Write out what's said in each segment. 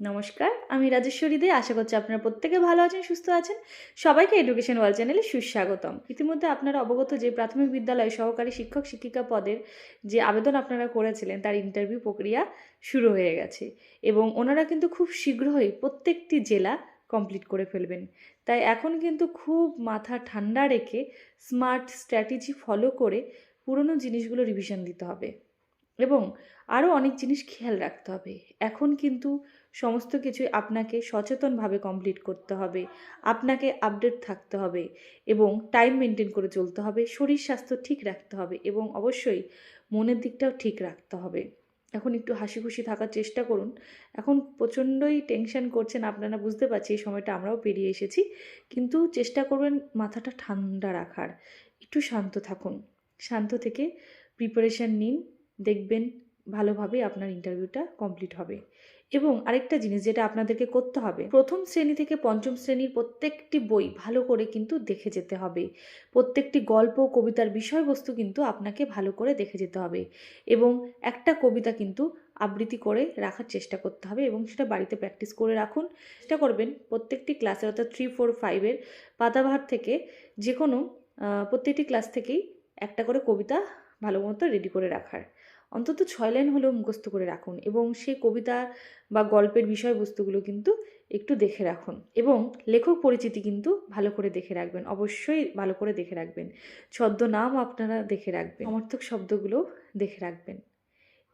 নমস্কার, আমি রাজেশ্বরী দে। আশা করছি আপনারা প্রত্যেকে ভালো আছেন, সুস্থ আছেন। সবাইকে এডুকেশন ওয়ার্ল্ড চ্যানেলে সুস্বাগতম। ইতিমধ্যে আপনারা অবগত যে প্রাথমিক বিদ্যালয়ে সহকারী শিক্ষক শিক্ষিকা পদের যে আবেদন আপনারা করেছিলেন, তার ইন্টারভিউ প্রক্রিয়া শুরু হয়ে গেছে এবং ওনারা কিন্তু খুব শীঘ্রই প্রত্যেকটি জেলা কমপ্লিট করে ফেলবেন। তাই এখন কিন্তু খুব মাথা ঠান্ডা রেখে স্মার্ট স্ট্র্যাটেজি ফলো করে পুরনো জিনিসগুলো রিভিশন দিতে হবে এবং আরও অনেক জিনিস খেয়াল রাখতে হবে। এখন কিন্তু সমস্ত কিছুই আপনাকে সচেতনভাবে কমপ্লিট করতে হবে, আপনাকে আপডেট থাকতে হবে এবং টাইম মেনটেন করে চলতে হবে, শরীর স্বাস্থ্য ঠিক রাখতে হবে এবং অবশ্যই মনের দিকটাও ঠিক রাখতে হবে। এখন একটু হাসি খুশি থাকার চেষ্টা করুন। এখন প্রচণ্ডই টেনশন করছেন, আপনারা বুঝতে পারছি এই সময়টা আমরাও পেরিয়ে এসেছি, কিন্তু চেষ্টা করবেন মাথাটা ঠান্ডা রাখার। একটু শান্ত থাকুন, শান্ত থেকে প্রিপারেশান নিন, দেখবেন ভালোভাবে আপনার ইন্টারভিউটা কমপ্লিট হবে। এবং আরেকটা জিনিস যেটা আপনাদেরকে করতে হবে, প্রথম শ্রেণি থেকে পঞ্চম শ্রেণির প্রত্যেকটি বই ভালো করে কিন্তু দেখে যেতে হবে। প্রত্যেকটি গল্প, কবিতার বিষয়বস্তু কিন্তু আপনাকে ভালো করে দেখে যেতে হবে এবং একটা কবিতা কিন্তু আবৃত্তি করে রাখার চেষ্টা করতে হবে এবং সেটা বাড়িতে প্র্যাকটিস করে রাখুন। চেষ্টা করবেন প্রত্যেকটি ক্লাসে অর্থাৎ থ্রি ফোর ফাইভের পাতাবাহার থেকে যে কোনো প্রত্যেকটি ক্লাস থেকেই একটা করে কবিতা ভালো মতো রেডি করে রাখার। অন্তত ছয় লাইন হলেও মুখস্থ করে রাখুন এবং সে কবিতা বা গল্পের বিষয়বস্তুগুলো কিন্তু একটু দেখে রাখুন এবং লেখক পরিচিতি কিন্তু ভালো করে দেখে রাখবেন, অবশ্যই ভালো করে দেখে রাখবেন। ছদ্মনাম আপনারা দেখে রাখবেন, সমর্থক শব্দগুলো দেখে রাখবেন।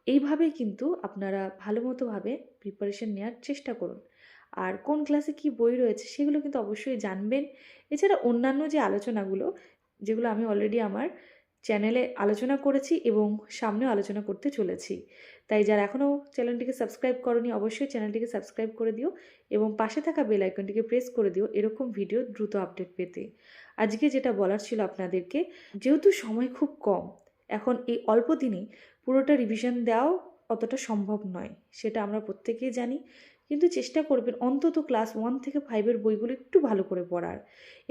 এইভাবেই কিন্তু আপনারা ভালো মতোভাবে প্রিপারেশন নেওয়ার চেষ্টা করুন। আর কোন ক্লাসে কি বই রয়েছে সেগুলো কিন্তু অবশ্যই জানবেন। এছাড়া অন্যান্য যে আলোচনাগুলো, যেগুলো আমি অলরেডি আমার চ্যানেলে আলোচনা করেছি এবং সামনেও আলোচনা করতে চলেছি। তাই যারা এখনও চ্যানেলটিকে সাবস্ক্রাইব করনি, অবশ্যই চ্যানেলটিকে সাবস্ক্রাইব করে দিও এবং পাশে থাকা বেল আইকনটিকে প্রেস করে দিও এরকম ভিডিও দ্রুত আপডেট পেতে। আজকে যেটা বলার ছিল আপনাদেরকে, যেহেতু সময় খুব কম, এখন এই অল্প দিনে পুরোটা রিভিশন দেওয়াও অতটা সম্ভব নয়, সেটা আমরা প্রত্যেকেই জানি। কিন্তু চেষ্টা করবেন অন্তত ক্লাস ওয়ান থেকে ফাইভের বইগুলো একটু ভালো করে পড়ার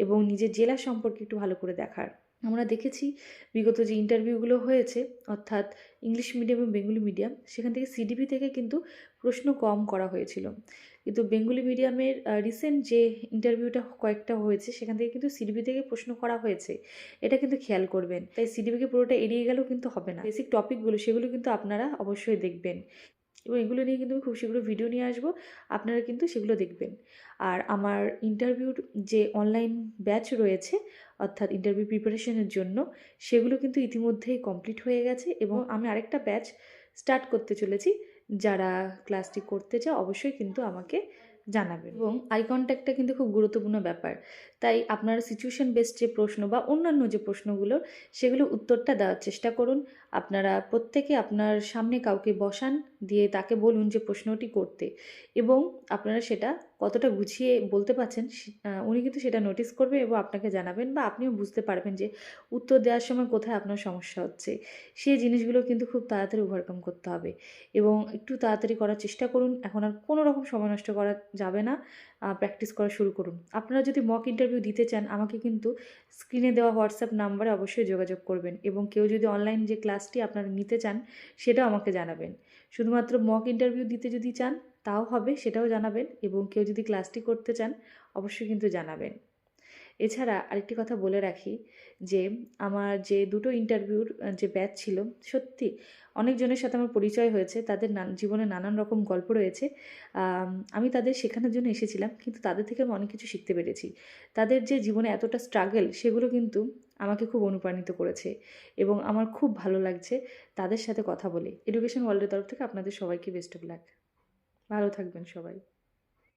এবং নিজের জেলা সম্পর্কে একটু ভালো করে দেখার। আমরা দেখেছি বিগত যে ইন্টারভিউগুলো হয়েছে, অর্থাৎ ইংলিশ মিডিয়াম এবং বেঙ্গলি মিডিয়াম সেখান থেকে সিডিপি থেকে কিন্তু প্রশ্ন কম করা হয়েছিল। কিন্তু বেঙ্গলি মিডিয়ামের রিসেন্ট যে ইন্টারভিউটা কয়েকটা হয়েছে, সেখান থেকে কিন্তু সিডিপি থেকে প্রশ্ন করা হয়েছে। এটা কিন্তু খেয়াল করবেন। তাই সিডিপিকে পুরোটা এড়িয়ে গেলেও কিন্তু হবে না। বেসিক টপিকগুলো সেগুলো কিন্তু আপনারা অবশ্যই দেখবেন। এবং এগুলো নিয়ে কিন্তু আমি খুব শীঘ্র ভিডিও নিয়ে আসব। আপনারা কিন্তু সেগুলো দেখবেন। আর আমার ইন্টারভিউর যে অনলাইন ব্যাচ রয়েছে অর্থাৎ ইন্টারভিউ প্রিপারেশনের জন্য সেগুলো কিন্তু ইতিমধ্যেই কমপ্লিট হয়ে গেছে এবং আমি আরেকটা ব্যাচ স্টার্ট করতে চলেছি। যারা ক্লাসটি করতে চাও অবশ্যই কিন্তু আমাকে জানাবেন এবং আই কন্ট্যাক্টটা কিন্তু খুব গুরুত্বপূর্ণ ব্যাপার। তাই আপনারা সিচুয়েশন বেসড যে প্রশ্ন বা অন্যান্য যে প্রশ্নগুলো সেগুলো উত্তরটা দেওয়ার চেষ্টা করুন। আপনারা প্রত্যেকে আপনার সামনে কাউকে বসান দিয়ে তাকে বলুন যে প্রশ্নটি করতে। এবং আপনারা সেটা কতটা গুছিয়ে বলতে পারছেন উনি কিন্তু সেটা নোটিস করবে এবং আপনাকে জানাবেন বা আপনিও বুঝতে পারবেন যে উত্তর দেওয়ার সময় কোথায় আপনার সমস্যা হচ্ছে। সেই জিনিসগুলো কিন্তু খুব তাড়াতাড়ি ওভারকাম করতে হবে এবং একটু তাড়াতাড়ি করার চেষ্টা করুন। এখন আর কোনো রকম সময় নষ্ট করা যাবে না। প্র্যাকটিস করা শুরু করুন। আপনারা যদি মক ইন্টারভিউ দিতে চান, আমাকে কিন্তু স্ক্রিনে দেওয়া হোয়াটসঅ্যাপ নাম্বারে অবশ্যই যোগাযোগ করবেন এবং কেউ যদি অনলাইন যে ক্লাসটি আপনারা নিতে চান, সেটাও আমাকে জানাবেন। শুধুমাত্র মক ইন্টারভিউ দিতে যদি চান, তাও হবে, সেটাও জানাবেন এবং কেউ যদি ক্লাসটি করতে চান, অবশ্যই কিন্তু জানাবেন। এছাড়া আরেকটি কথা বলে রাখি যে, আমার যে দুটো ইন্টারভিউর যে ব্যাচ ছিল, সত্যি অনেকজনের সাথে আমার পরিচয় হয়েছে, তাদের জীবনে নানান রকম গল্প রয়েছে। আমি তাদের শেখানোর জন্য এসেছিলাম, কিন্তু তাদের থেকে আমি অনেক কিছু শিখতে পেরেছি। তাদের যে জীবনে এতটা স্ট্রাগল সেগুলো কিন্তু আমাকে খুব অনুপ্রাণিত করেছে এবং আমার খুব ভালো লাগছে তাদের সাথে কথা বলে। এডুকেশন ওয়ার্ল্ডের তরফ থেকে আপনাদের সবাইকে বেস্ট অফ লাক ভালো থাকবেন সবাই।